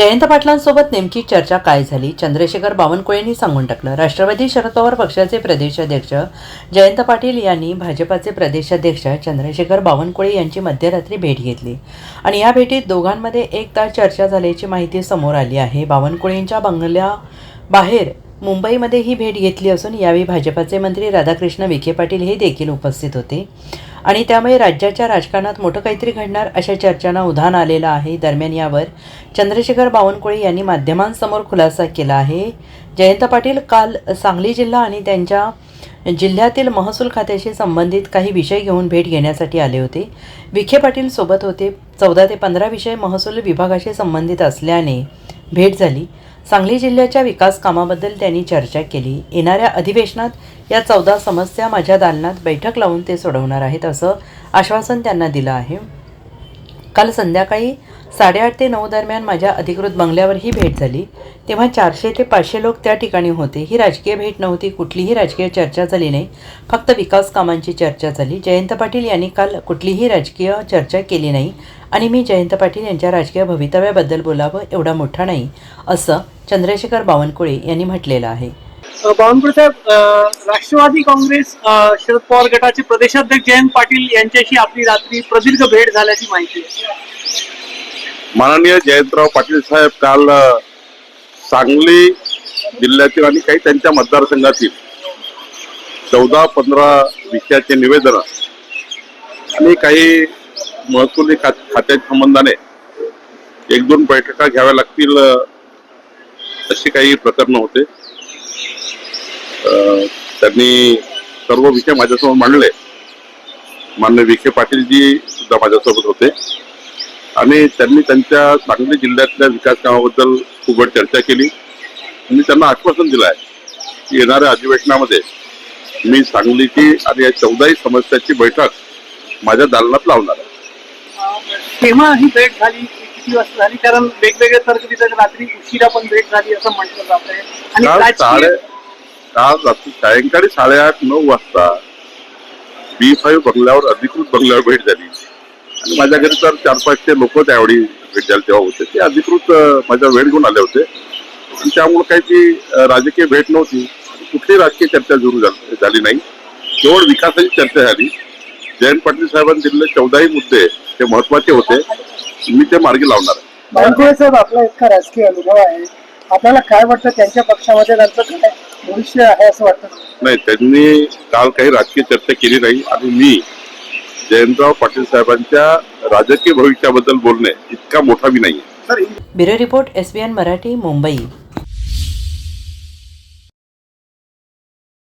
जयंत पाटलांसोबत नेमकी चर्चा काय झाली? चंद्रशेखर बावनकुळेंनी सांगून टाकलं. राष्ट्रवादी शरद पवार पक्षाचे प्रदेशाध्यक्ष जयंत पाटील यांनी भाजपाचे प्रदेशाध्यक्ष चंद्रशेखर बावनकुळे यांची मध्यरात्री भेट घेतली. आणि या भेटीत दोघांमध्ये एक तास चर्चा झाल्याची माहिती समोर आली आहे. बावनकुळेंच्या बंगल्या बाहेर मुंबईमध्ये ही भेट घेतली असून यावेळी भाजपाचे मंत्री राधाकृष्ण विखे पाटील हे देखील उपस्थित होते. आणि त्यामुळे राज्याच्या राजकारणात मोठं काहीतरी घडणार अशा चर्चांना उधाण आलेलं आहे. दरम्यान यावर चंद्रशेखर बावनकुळे यांनी माध्यमांसमोर खुलासा केला आहे. जयंत पाटील काल सांगली जिल्हा आणि त्यांच्या जिल्ह्यातील महसूल खात्याशी संबंधित काही विषय घेऊन भेट घेण्यासाठी आले होते. विखे पाटील सोबत होते. चौदा ते पंधरा विषय महसूल विभागाशी संबंधित असल्याने भेट झाली. सांगली जिल्ह्याच्या विकास कामाबद्दल त्यांनी चर्चा केली. येणाऱ्या अधिवेशनात या चौदा समस्या माझ्या दालनात बैठक लावून ते सोडवणार आहेत असं आश्वासन त्यांना दिलं आहे. काल संध्याकाळी साडेआठ ते नऊ दरम्यान माझ्या अधिकृत बंगल्यावर ही भेट झाली. तेव्हा चारशे ते पाचशे लोक त्या ठिकाणी होते. ही राजकीय भेट नव्हती. कुठलीही राजकीय चर्चा झाली नाही. फक्त विकास कामांची चर्चा झाली. जयंत पाटील यांनी काल कुठलीही राजकीय चर्चा केली नाही आणि मी जयंत पाटील यांच्या राजकीय भवितव्याबद्दल बोलावं एवढा मोठा नाही असं चंद्रशेखर बावनकुळे यांनी म्हटलेलं आहे. बावनकुळे साहेब राष्ट्रवादी काँग्रेस शरद पवार गटाचे प्रदेशाध्यक्ष जयंत पाटील यांच्याशी आपली रात्री प्रदीर्घ भेट झाल्याची माहिती आहे. माननीय जयंतराव पाटील साहेब काल सांगली जिल्ह्यातील आणि काही त्यांच्या मतदारसंघातील चौदा पंधरा विषयाचे निवेदन आणि काही महसुली खात्याच्या संबंधाने एक दोन बैठका घ्याव्या लागतील अशी काही प्रकरणं होते. त्यांनी सर्व विषय माझ्यासमोर मांडले. मान्य विखे पाटीलजी सुद्धा माझ्यासोबत होते. आणि त्यांनी त्यांच्या सांगली जिल्ह्यातल्या विकास कामाबद्दल खूप चर्चा केली. आणि त्यांना आश्वासन दिलं आहे की येणाऱ्या अधिवेशनामध्ये मी सांगलीची आणि या चौदाही समस्याची बैठक माझ्या दालनात लावणार आहे. तेव्हा ही भेट झाली? किती वाजता झाली? कारण वेगवेगळे तर्क तिथे रात्री उशिरा पण भेट झाली असं म्हटलं जात आहे आणि आज साडे सायंकाळी साडेआठ नऊ वाजता बी फाईव्ह बंगल्यावर अधिकृत बंगल्यावर भेट झाली. आणि माझ्या घरी तर चार पाचशे लोक त्यावेळी भेट झाली तेव्हा होते. ते अधिकृत माझ्या वेळ घेऊन आले होते. आणि त्यामुळे काही ती राजकीय भेट नव्हती. कुठली राजकीय चर्चा सुरू झाली नाही. केवळ विकासाची चर्चा झाली. जयंत पाटील साहेबांनी दिलेले चौदाही मुद्दे ते महत्त्वाचे होते. मी ते मार्गी लावणार. आहे साहेब आपला इतका राजकीय अनुभव आहे. आपल्याला काय वाटतं त्यांच्या पक्षामध्ये त्यांचं भविष्य आहे असं वाटतं. नाही त्यांनी काल काही राजकीय चर्चा केली नाही. आणि मी जयंतराव पाटील साहेबांच्या राजकीय भविष्याबद्दल बोलणे इतका मोठा मी नाही bureau report S B N Marathi Mumbai.